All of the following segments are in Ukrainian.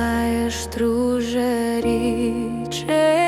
знаєш, друже річе.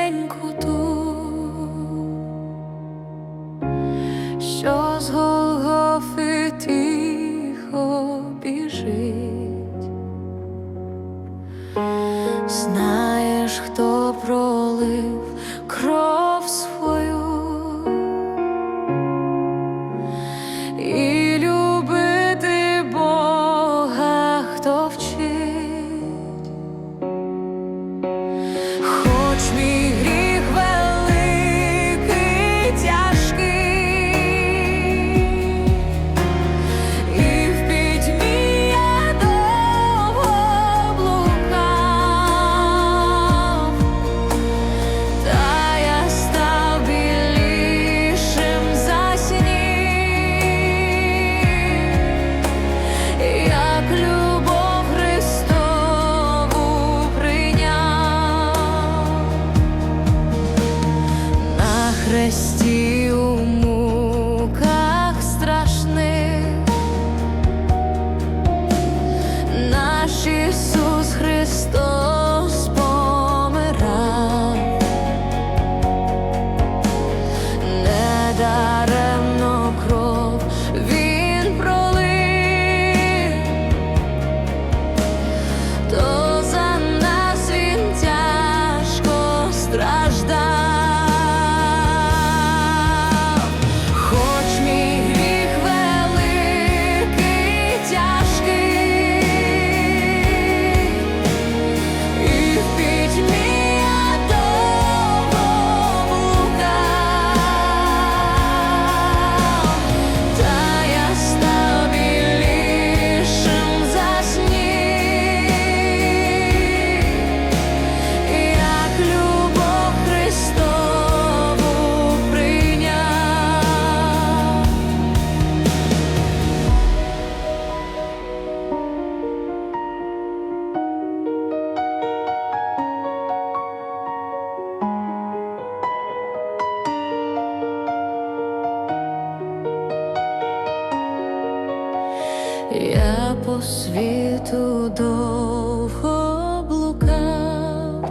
я по світу довго блукав,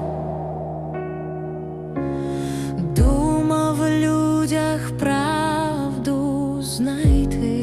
думав в людях правду знайти.